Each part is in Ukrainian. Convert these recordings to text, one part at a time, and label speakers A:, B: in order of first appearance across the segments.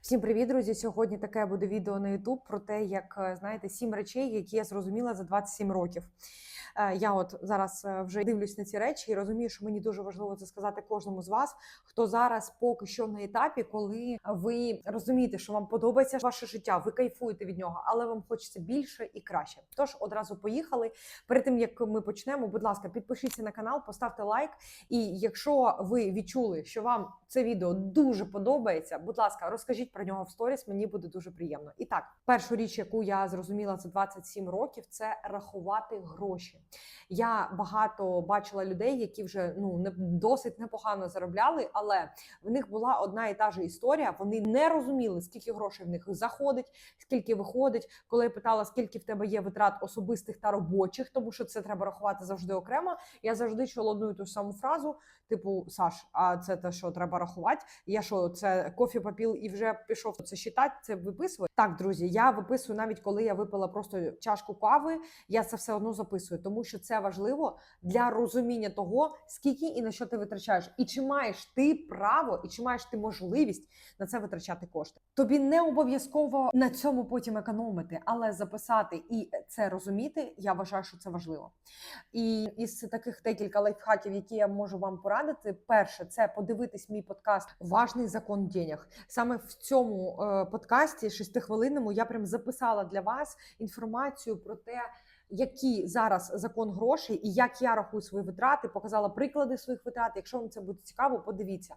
A: Всім привіт, друзі! Сьогодні таке буде відео на YouTube про те, як е, знаєте, сім речей, які я зрозуміла за 27 років. Е, Я от зараз е, вже дивлюсь на ці речі і розумію, що мені дуже важливо це сказати кожному з вас, хто зараз поки що на етапі, коли ви розумієте, що вам подобається ваше життя, ви кайфуєте від нього, але вам хочеться більше і краще. Тож одразу поїхали. Перед тим як ми почнемо, будь ласка, підпишіться на канал, поставте лайк. І якщо ви відчули, що вам це відео дуже подобається, будь ласка, розкажіть про нього в сторіс. Мені буде дуже приємно. І так, першу річ, яку я зрозуміла за 27 років, це рахувати гроші. Я багато бачила людей, які вже ну не досить непогано заробляли, але в них була одна і та ж історія. Вони не розуміли, скільки грошей в них заходить, скільки виходить. Коли я питала, скільки в тебе є витрат особистих та робочих, тому що це треба рахувати завжди окремо. Я завжди чула одну і ту саму фразу: типу, Саш, а це те, що треба рахувати? Я що, це кофі попіл і вже пішов це считати, це виписувати? Так, друзі, я виписую навіть коли я випила просто чашку кави. Я це все одно записую, тому що це важливо для розуміння того, скільки і на що ти витрачаєш, і чи маєш ти право, і чи маєш ти можливість на це витрачати кошти. Тобі не обов'язково на цьому потім економити, але записати і це розуміти. Я вважаю, що це важливо. І із таких декілька лайфхаків, які я можу вам порадити, перше це подивитись мій подкаст Важний закон денег. Саме в цьому е, подкасті шестихвилинному я прям записала для вас інформацію про те. Який зараз закон грошей і як я рахую свої витрати, показала приклади своїх витрат. Якщо вам це буде цікаво, подивіться.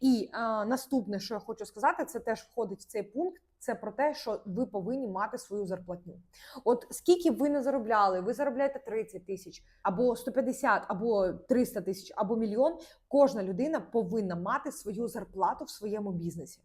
A: І е, наступне, що я хочу сказати, це теж входить в цей пункт. Це про те, що ви повинні мати свою зарплатню. От скільки ви не заробляли, ви заробляєте 30 тисяч, або 150, або 300 тисяч, або мільйон. Кожна людина повинна мати свою зарплату в своєму бізнесі.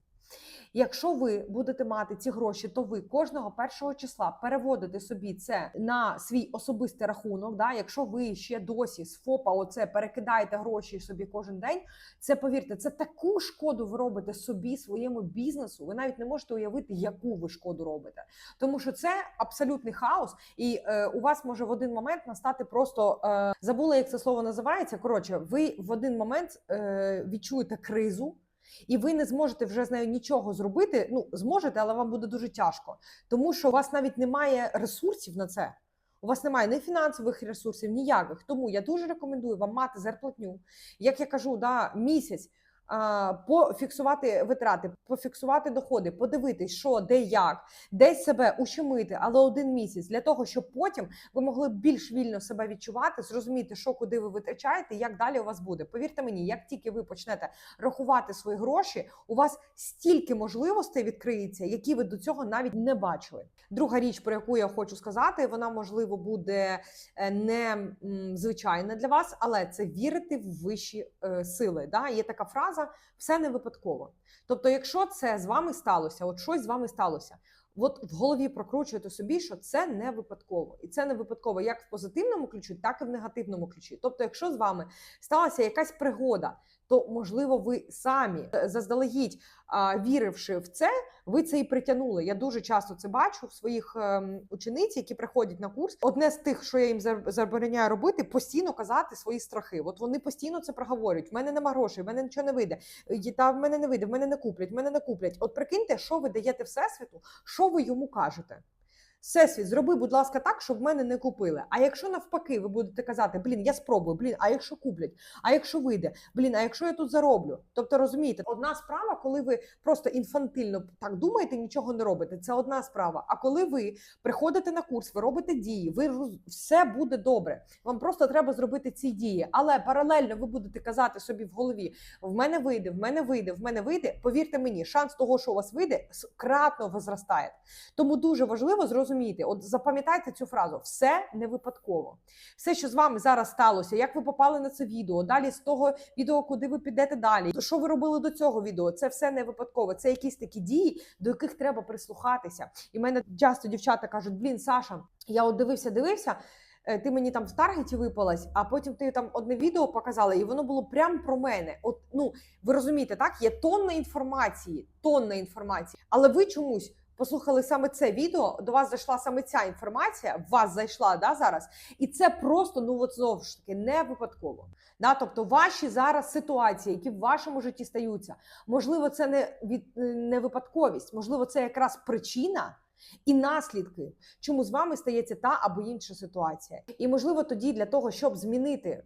A: Якщо ви будете мати ці гроші, то ви кожного першого числа переводите собі це на свій особистий рахунок. Да? Якщо ви ще досі з ФОПа оце перекидаєте гроші собі кожен день, це повірте, це таку шкоду ви робите собі, своєму бізнесу. Ви навіть не можете уявити, яку ви шкоду робите, тому що це абсолютний хаос, і е, у вас може в один момент настати просто е, забула, як це слово називається. Коротше, ви в один момент е, відчуєте кризу. І ви не зможете вже з нею нічого зробити. Ну зможете, але вам буде дуже тяжко, тому що у вас навіть немає ресурсів на це. У вас немає ні фінансових ресурсів, ніяких. Тому я дуже рекомендую вам мати зарплатню. Як я кажу, да, місяць пофіксувати витрати, пофіксувати доходи, подивитись, що де як, десь себе ущемити, але один місяць для того, щоб потім ви могли більш вільно себе відчувати, зрозуміти, що куди ви витрачаєте, як далі у вас буде. Повірте мені, як тільки ви почнете рахувати свої гроші, у вас стільки можливостей відкриється, які ви до цього навіть не бачили. Друга річ, про яку я хочу сказати, вона можливо буде е, не звичайна для вас, але це вірити в вищі е, сили. Да? Є така фраза: все не випадково. Тобто, якщо це з вами сталося, от щось з вами сталося. От в голові прокручуєте собі, що це не випадково, і це не випадково як в позитивному ключі, так і в негативному ключі. Тобто, якщо з вами сталася якась пригода, то можливо ви самі е, заздалегідь віривши в це, ви це і притягнули. Я дуже часто це бачу в своїх ем, учениць, які приходять на курс. Одне з тих, що я їм забороняю робити, постійно казати свої страхи. От вони постійно це проговорюють. В мене нема грошей, в мене нічого не вийде. Та в мене не вийде, в мене не куплять, в мене не куплять. От прикиньте, що ви даєте всесвіту, що ви йому кажете. Всесвіт, зроби, будь ласка, так, щоб в мене не купили. А якщо навпаки, ви будете казати, блін, я спробую, блін, а якщо куплять, а якщо вийде, блін, а якщо я тут зароблю? Тобто розумієте, одна справа, коли ви просто інфантильно так думаєте, нічого не робите. Це одна справа. А коли ви приходите на курс, ви робите дії, ви роз- все буде добре. Вам просто треба зробити ці дії. Але паралельно ви будете казати собі в голові: в мене вийде, в мене вийде, в мене вийде. Повірте мені, шанс того, що у вас вийде, кратно возростає. Тому дуже важливо зрозуміти, от запам'ятайте цю фразу: все не випадково. Все, що з вами зараз сталося, як ви попали на це відео, далі з того відео, куди ви підете далі, що ви робили до цього відео, це все не випадково. Це якісь такі дії, до яких треба прислухатися. І в мене часто дівчата кажуть: блін, Саша, я от дивився, дивився. е, Ти мені там в таргеті випалась, а потім ти там одне відео показала, і воно було прям про мене. От ну ви розумієте, так є тонна інформації, тонна інформації, але ви чомусь послухали саме це відео, до вас зайшла саме ця інформація, в вас зайшла да, зараз, і це просто ну от знову ж таки не випадково. Да? Тобто ваші зараз ситуації, які в вашому житті стаються, можливо, це не від не випадковість, можливо, це якраз причина. І наслідки, чому з вами стається та або інша ситуація, і можливо тоді для того, щоб змінити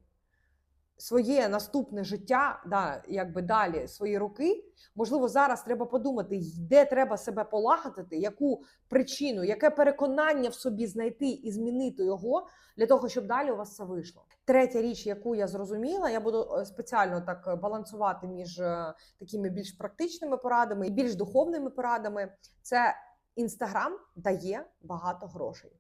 A: своє наступне життя, да, якби далі свої роки, можливо, зараз треба подумати, де треба себе полагодити, яку причину, яке переконання в собі знайти і змінити його для того, щоб далі у вас це вийшло. Третя річ, яку я зрозуміла, я буду е, спеціально так е, балансувати між е, такими більш практичними порадами і більш духовними порадами. Це інстаграм дає багато грошей.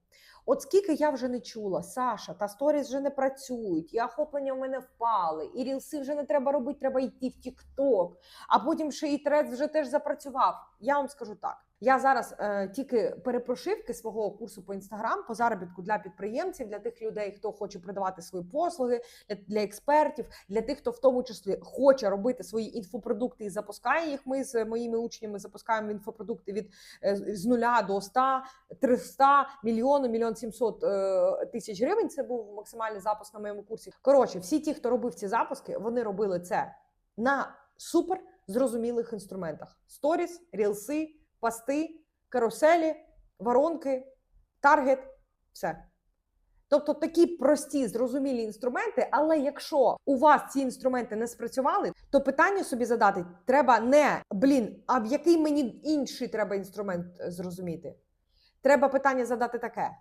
A: От скільки я вже не чула, Саша, та сторіс вже не працюють, і охоплення в мене впали, і рілси вже не треба робити, треба йти в Тік-Ток, а потім ще і трец вже теж запрацював. Я вам скажу так. Я зараз е, тільки перепрошивки свого курсу по інстаграм по заробітку для підприємців, для тих людей, хто хоче продавати свої послуги, для, для експертів, для тих, хто в тому числі хоче робити свої інфопродукти і запускає їх. Ми з моїми учнями запускаємо інфопродукти від е, з нуля до 100, 300, мільйону, мільйон 700 е, тисяч гривень. Це був максимальний запуск на моєму курсі. Коротше, всі ті, хто робив ці запуски, вони робили це на супер зрозумілих інструментах: сторіс, рілси, пасти, каруселі, воронки, таргет, все. Тобто такі прості, зрозумілі інструменти, але якщо у вас ці інструменти не спрацювали, то питання собі задати треба не блін, а в який мені інший треба інструмент е, зрозуміти. Треба питання задати таке: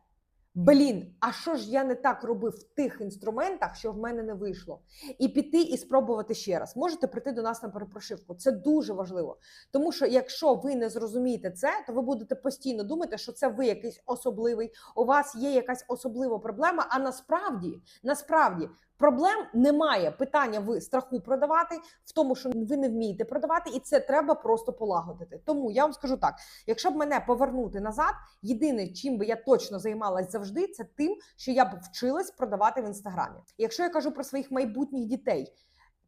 A: Блін, а що ж я не так робив в тих інструментах, що в мене не вийшло? І піти і спробувати ще раз. Можете прийти до нас на перепрошивку. Це дуже важливо. Тому що якщо ви не зрозумієте це, то ви будете постійно думати, що це ви якийсь особливий, у вас є якась особлива проблема. А насправді, насправді. Проблем немає. Питання в страху продавати, в тому, що ви не вмієте продавати, і це треба просто полагодити. Тому я вам скажу так: якщо б мене повернути назад, єдине, чим би я точно займалась завжди, це тим, що я б вчилась продавати в інстаграмі. Якщо я кажу про своїх майбутніх дітей,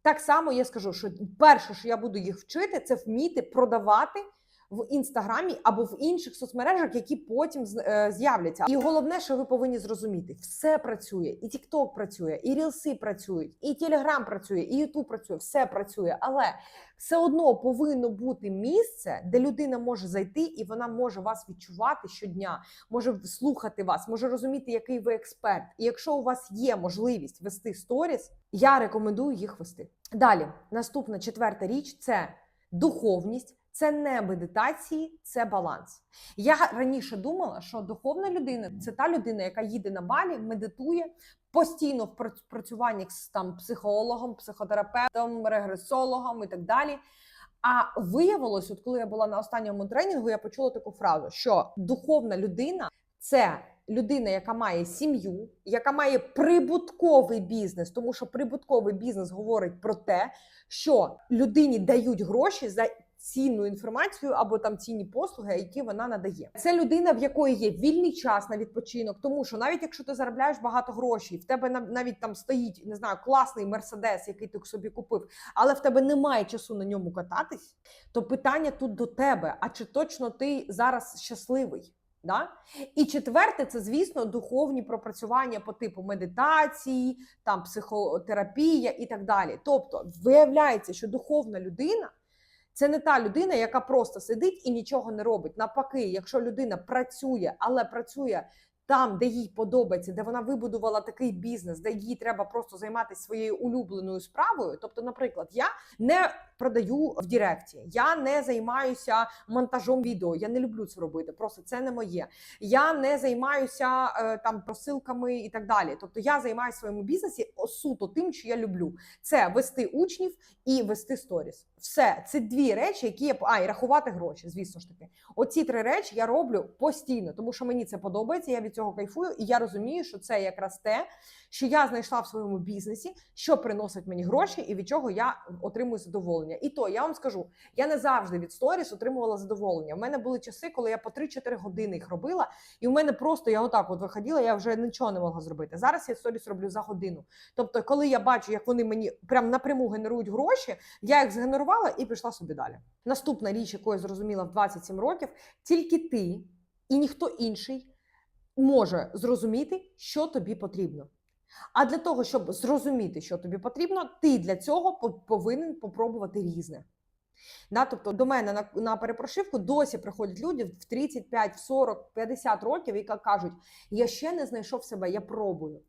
A: так само я скажу, що перше, що я буду їх вчити, це вміти продавати в інстаграмі або в інших соцмережах, які потім е, з'являться. І головне, що ви повинні зрозуміти, все працює, і TikTok працює, і Рілси працюють, і Telegram працює, і YouTube працює, все працює. Але все одно повинно бути місце, де людина може зайти, і вона може вас відчувати щодня, може слухати вас, може розуміти, який ви експерт. І якщо у вас є можливість вести сторіс, я рекомендую їх вести. Далі, наступна четверта річ це духовність. Це не медитації, це баланс. Я раніше думала, що духовна людина це та людина, яка їде на балі, медитує постійно в працюванні з там психологом, психотерапевтом, регресологом і так далі. А виявилось, от коли я була на останньому тренінгу, я почула таку фразу, що духовна людина це людина, яка має сім'ю, яка має прибутковий бізнес, тому що прибутковий бізнес говорить про те, що людині дають гроші за цінну інформацію або там цінні послуги, які вона надає. Це людина, в якої є вільний час на відпочинок, тому що навіть якщо ти заробляєш багато грошей, в тебе нав- навіть там стоїть не знаю, класний мерседес, який ти собі купив, але в тебе немає часу на ньому кататись, то питання тут до тебе: а чи точно ти зараз щасливий? Да? І четверте, це звісно духовні пропрацювання по типу медитації, там психотерапія і так далі. Тобто, виявляється, що духовна людина це не та людина, яка просто сидить і нічого не робить. Навпаки, якщо людина працює, але працює там, де їй подобається, де вона вибудувала такий бізнес, де їй треба просто займатися своєю улюбленою справою. Тобто, наприклад, я не продаю в Діректі, я не займаюся монтажом відео. Я не люблю це робити. Просто це не моє. Я не займаюся е, там просилками і так далі. Тобто, я займаюся своєму бізнесі суто тим, що я люблю. Це вести учнів і вести сторіс. Все, це дві речі, які я а, і рахувати гроші, звісно ж таки. Оці три речі я роблю постійно, тому що мені це подобається. Я від цього кайфую, і я розумію, що це якраз те, що я знайшла в своєму бізнесі, що приносить мені гроші, і від чого я отримую задоволення. І то я вам скажу, я не завжди від сторіс отримувала задоволення. У мене були часи, коли я по 3-4 години їх робила, і в мене просто я отак от виходила, я вже нічого не могла зробити. Зараз я сторіс роблю за годину. Тобто, коли я бачу, як вони мені прям напряму генерують гроші, я їх згенерувала. Проігнорувала і пішла собі далі. Наступна річ, яку я зрозуміла в 27 років, тільки ти і ніхто інший може зрозуміти, що тобі потрібно. А для того, щоб зрозуміти, що тобі потрібно, ти для цього повинен попробувати різне. Да, тобто до мене на, на перепрошивку досі приходять люди в 35, в 40, 50 років, які кажуть, я ще не знайшов себе, я пробую.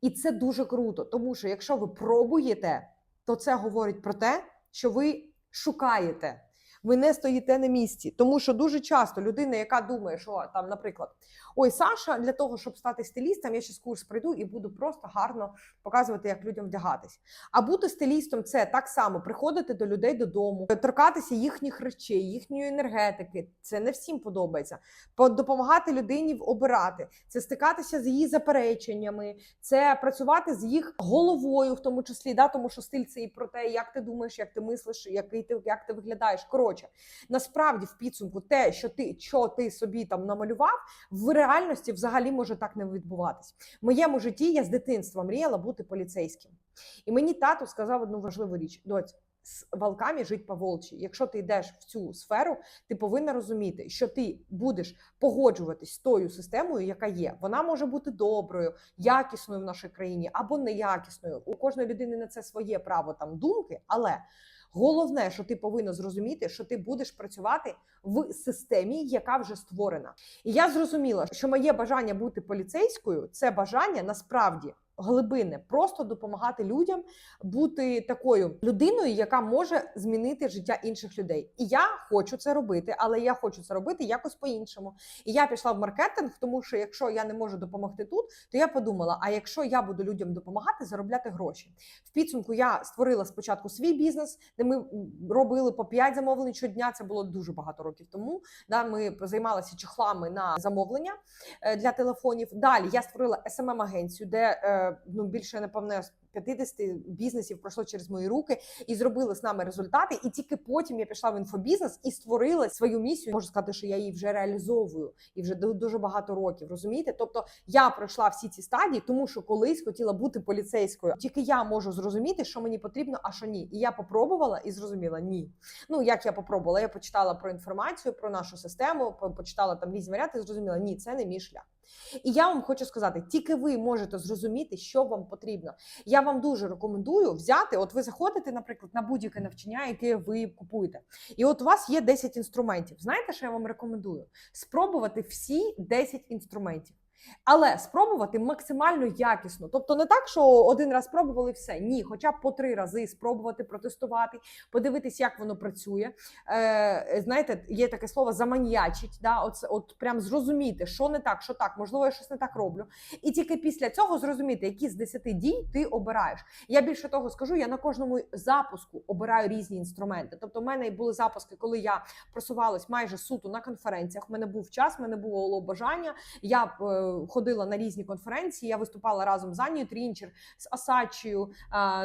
A: І це дуже круто, тому що якщо ви пробуєте, то це говорить про те, що ви шукаєте. Ви не стоїте на місці, тому що дуже часто людина, яка думає, що там, наприклад, ой, Саша, для того, щоб стати стилістом, я ще курс прийду і буду просто гарно показувати, як людям вдягатись. А бути стилістом це так само приходити до людей додому, торкатися їхніх речей, їхньої енергетики. Це не всім подобається. По- Допомагати людині обирати, це стикатися з її запереченнями, це працювати з їх головою, в тому числі, да, тому що стиль це і про те, як ти думаєш, як ти мислиш, який ти як ти виглядаєш. Коротше, насправді в підсумку те, що ти що ти собі там намалював, в реальності взагалі може так не відбуватись. В моєму житті я з дитинства мріяла бути поліцейським. І мені тато сказав одну важливу річ: доць, з волками жить по волчі. Якщо ти йдеш в цю сферу, ти повинна розуміти, що ти будеш погоджуватись з тою системою, яка є. Вона може бути доброю, якісною в нашій країні або неякісною. У кожної людини на це своє право там думки, але. Головне, що ти повинна зрозуміти, що ти будеш працювати в системі, яка вже створена. І я зрозуміла, що моє бажання бути поліцейською це бажання насправді глибинне, просто допомагати людям бути такою людиною, яка може змінити життя інших людей. І я хочу це робити, але я хочу це робити якось по-іншому. І я пішла в маркетинг, тому що якщо я не можу допомогти тут, то я подумала: а якщо я буду людям допомагати, заробляти гроші? В підсумку я створила спочатку свій бізнес, де ми робили по 5 замовлень щодня. Це було дуже багато років тому. Да, ми займалися чехлами на замовлення е, для телефонів. Далі я створила smm агенцію де е, ну більше напевне. з 50 бізнесів пройшло через мої руки і зробили з нами результати. І тільки потім я пішла в інфобізнес і створила свою місію. Можу сказати, що я її вже реалізовую і вже ду- дуже багато років. Розумієте? Тобто я пройшла всі ці стадії, тому що колись хотіла бути поліцейською. Тільки я можу зрозуміти, що мені потрібно, а що ні. І я попробувала і зрозуміла ні. Ну як я попробувала? Я почитала про інформацію, про нашу систему, почитала там різні варіанти. Зрозуміла, ні, це не мій шлях. І я вам хочу сказати, тільки ви можете зрозуміти, що вам потрібно. Я вам дуже рекомендую взяти. От ви заходите, наприклад, на будь-яке навчання, яке ви купуєте, і от у вас є 10 інструментів. Знаєте, що я вам рекомендую? Спробувати всі 10 інструментів. Але спробувати максимально якісно, тобто не так, що один раз спробували все. Ні, хоча б по три рази спробувати протестувати, подивитись, як воно працює. Е, знаєте, є таке слово заманьячить. Да? От, от прям зрозуміти, що не так, що так, можливо, я щось не так роблю. І тільки після цього зрозуміти, які з 10 дій ти обираєш. Я більше того скажу, я на кожному запуску обираю різні інструменти. Тобто, в мене були запуски, коли я просувалась майже суто на конференціях. У мене був час, в мене було бажання. Я е, ходила на різні конференції. Я виступала разом з Анією Трінчер, з Асачею,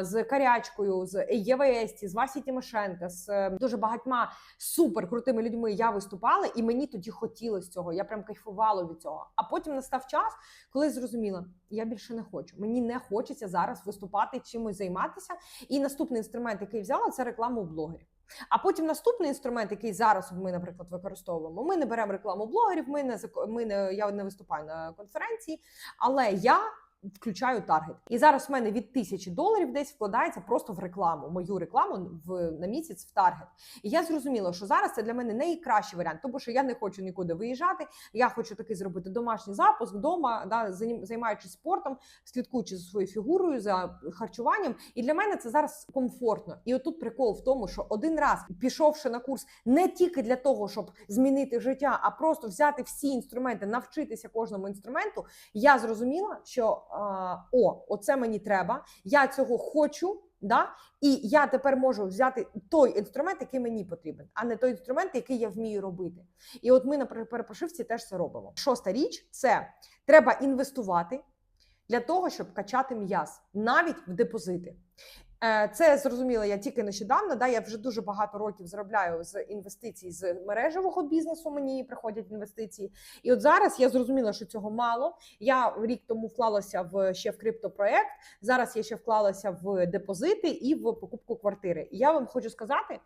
A: з Карячкою, з ЄВС, з Васі Тимошенка, з е, дуже багатьма супер крутими людьми. Я виступала, і мені тоді хотілося цього. Я прям кайфувала від цього. А потім настав час, коли зрозуміла, я більше не хочу. Мені не хочеться зараз виступати чимось займатися. І наступний інструмент, який взяла, це реклама у блогерів. А потім наступний інструмент, який зараз ми, наприклад, використовуємо. Ми не беремо рекламу блогерів. Ми не ми не я не виступаю на конференції, але я. Включаю таргет, і зараз в мене від тисячі доларів десь вкладається просто в рекламу, мою рекламу в на місяць в таргет. І я зрозуміла, що зараз це для мене найкращий варіант, тому що я не хочу нікуди виїжджати. Я хочу такий зробити домашній запуск вдома, да, займаючись спортом, слідкуючи за своєю фігурою, за харчуванням. І для мене це зараз комфортно. І отут прикол в тому, що один раз пішовши на курс не тільки для того, щоб змінити життя, а просто взяти всі інструменти, навчитися кожному інструменту. Я зрозуміла, що о, оце мені треба. Я цього хочу. Да? І я тепер можу взяти той інструмент, який мені потрібен, а не той інструмент, який я вмію робити. І от ми на перепрошивці теж це робимо. Шоста річ це треба інвестувати для того, щоб качати м'яз, навіть в депозити. Е, Це зрозуміло, я тільки нещодавно. Да, я вже дуже багато років заробляю з інвестицій з мережевого бізнесу. Мені приходять інвестиції. І от зараз я зрозуміла, що цього мало. Я рік тому вклалася в ще в криптопроект. Зараз я ще вклалася в депозити і в покупку квартири. І я вам хочу сказати,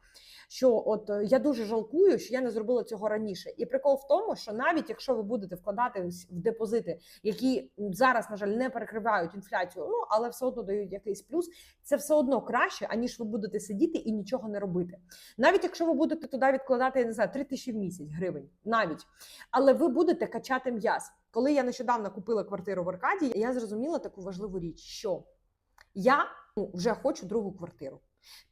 A: що от е, я дуже жалкую, що я не зробила цього раніше. І прикол в тому, що навіть якщо ви будете вкладати в депозити, які зараз, на жаль, не перекривають інфляцію, ну але все одно дають якийсь плюс, це все одно краще, аніж ви будете сидіти і нічого не робити. Навіть якщо ви будете туди відкладати, я не знаю, 3 тисячі в місяць гривень, навіть але ви будете качати м'яз. Коли я нещодавно купила квартиру в Аркадії, я зрозуміла таку важливу річ, що я ну, вже хочу другу квартиру.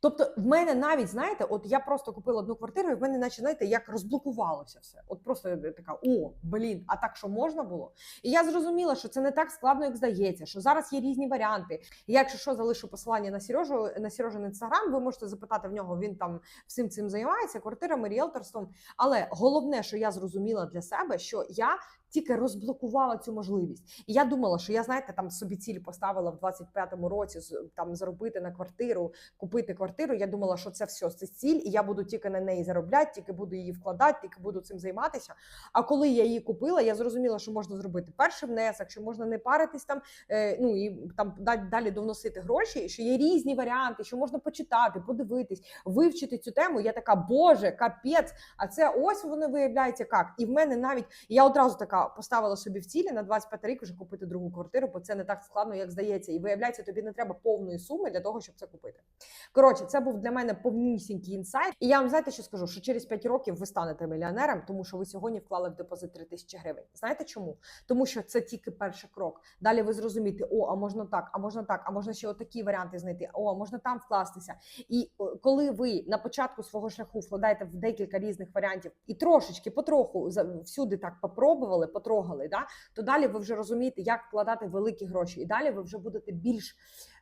A: Тобто, в мене навіть знаєте, от я просто купила одну квартиру, і в мене, наче знаєте, як розблокувалося все. От просто така: о, блін, а так що можна було? І я зрозуміла, що це не так складно, як здається, що зараз є різні варіанти. І я, якщо що, залишу посилання на Сережу, на Сережин інстаграм, ви можете запитати в нього. Він там всім цим займається, квартирами, ріелторством. Але головне, що я зрозуміла для себе, що я тільки розблокувала цю можливість. І я думала, що я знаєте, там собі ціль поставила в 25-му році там заробити на квартиру, купити квартиру. Я думала, що це все це ціль, і я буду тільки на неї заробляти, тільки буду її вкладати, тільки буду цим займатися. А коли я її купила, я зрозуміла, що можна зробити перший внесок, що можна не паритись там, е, ну і там да- далі довносити гроші, що є різні варіанти, що можна почитати, подивитись, вивчити цю тему. Я така, боже, капець, а це ось воно виявляється як. І в мене навіть я одразу така поставила собі в цілі на 25 рік вже купити другу квартиру, бо це не так складно, як здається. І виявляється, тобі не треба повної суми для того, щоб це купити. Коротше, це був для мене повнісінький інсайт. І я вам знаєте, що скажу, що через 5 років ви станете мільйонером, тому що ви сьогодні вклали в депозит 3 тисячі гривень. Знаєте чому? Тому що це тільки перший крок. Далі ви зрозумієте, о, а можна так, а можна так, а можна ще отакі варіанти знайти. О, можна там вкластися. І коли ви на початку свого шляху вкладаєте в декілька різних варіантів і трошечки, потроху всюди так попробували, потрогали, да, то далі ви вже розумієте, як вкладати великі гроші. І далі ви вже будете більш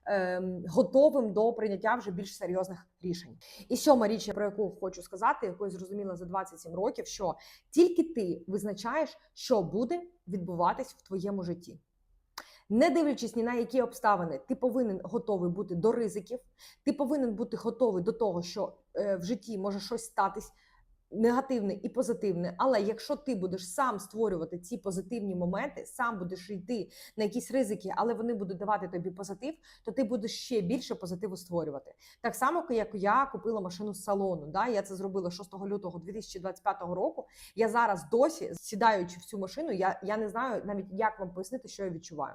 A: ем, готовим до прийняття вже більш серйозних рішень. І сьома річ, про яку хочу сказати, яку я зрозуміла за 27 років, що тільки ти визначаєш, що буде відбуватись в твоєму житті. Не дивлячись ні на які обставини, ти повинен готовий бути до ризиків, ти повинен бути готовий до того, що е, в житті може щось статись негативне і позитивне. Але якщо ти будеш сам створювати ці позитивні моменти, сам будеш йти на якісь ризики, але вони будуть давати тобі позитив, то ти будеш ще більше позитиву створювати. Так само, як я купила машину з салону. Да? Я це зробила 6 лютого 2025 року. Я зараз досі сідаючи в цю машину, я, я не знаю навіть як вам пояснити, що я відчуваю.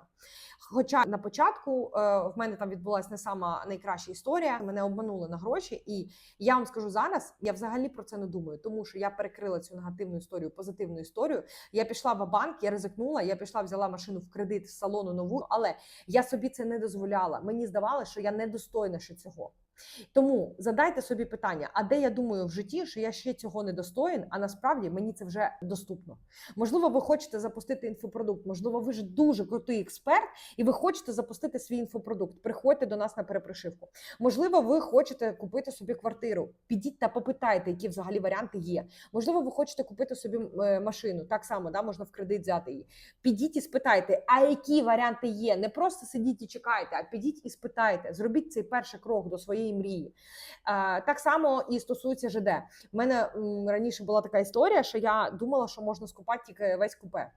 A: Хоча на початку е, в мене там відбулася не сама найкраща історія. Мене обманули на гроші, і я вам скажу зараз, я взагалі про це не думаю, тому що я перекрила цю негативну історію, позитивну історію. Я пішла в банк, я ризикнула, я пішла, взяла машину в кредит з салону нову, але я собі це не дозволяла. Мені здавалося, що я недостойна ще цього. Тому задайте собі питання: а де я думаю в житті, що я ще цього не достоїн, а насправді мені це вже доступно. Можливо, ви хочете запустити інфопродукт, можливо, ви ж дуже крутий експерт, і ви хочете запустити свій інфопродукт. Приходьте до нас на перепрошивку. Можливо, ви хочете купити собі квартиру. Підіть та попитайте, які взагалі варіанти є. Можливо, ви хочете купити собі е, машину. Так само да, можна в кредит взяти її. Підіть і спитайте, а які варіанти є. Не просто сидіть і чекайте, а підіть і спитайте. Зробіть цей перший крок до своєї мрії. Е, Так само і стосується ЖД. У мене раніше була така історія, що я думала, що можна скупати тільки весь купе.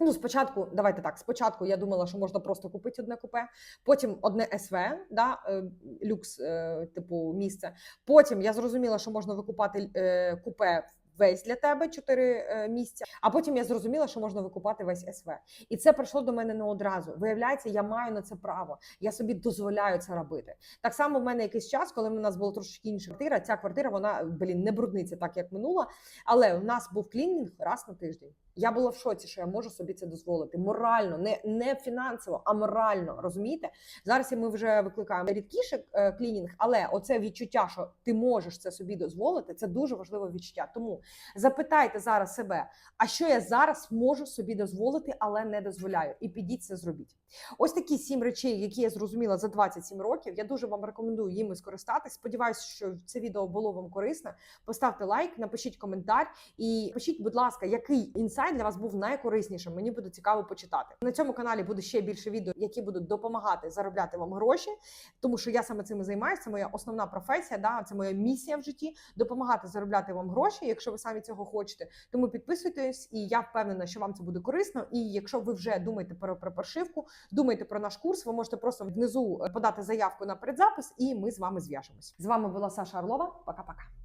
A: Ну, спочатку, давайте так. Спочатку я думала, що можна просто купити одне купе, потім одне СВ, да, е, люкс, е, типу місце. Потім я зрозуміла, що можна викупати е, купе весь для тебе чотири е, місця. А потім я зрозуміла, що можна викупати весь СВ. І це прийшло до мене не одразу. Виявляється, я маю на це право. Я собі дозволяю це робити. Так само в мене якийсь час, коли в нас була трошки інша квартира. Ця квартира вона блін не брудниця, так, як минула. Але у нас був клінінг раз на тиждень. Я була в шоці, що я можу собі це дозволити. Морально, не, не фінансово, а морально. Розумієте? Зараз ми вже викликаємо рідкіше е, клінінг, але оце відчуття, що ти можеш це собі дозволити, це дуже важливе відчуття. Тому запитайте зараз себе, а що я зараз можу собі дозволити, але не дозволяю, і підіть це зробіть. Ось такі сім речей, які я зрозуміла за 27 років. Я дуже вам рекомендую їми скористатись. Сподіваюся, що це відео було вам корисне. Поставте лайк, напишіть коментар і пишіть, будь ласка, який інсайт для вас був найкориснішим. Мені буде цікаво почитати. На цьому каналі буде ще більше відео, які будуть допомагати заробляти вам гроші, тому що я саме цим займаюся. Це моя основна професія. Да, це моя місія в житті допомагати заробляти вам гроші, якщо ви самі цього хочете. Тому підписуйтесь, і я впевнена, що вам це буде корисно. І якщо ви вже думаєте про, про думаєте про наш курс, ви можете просто внизу е, подати заявку на передзапис, і ми з вами зв'яжемось. З вами була Саша Орлова. Пока-пока.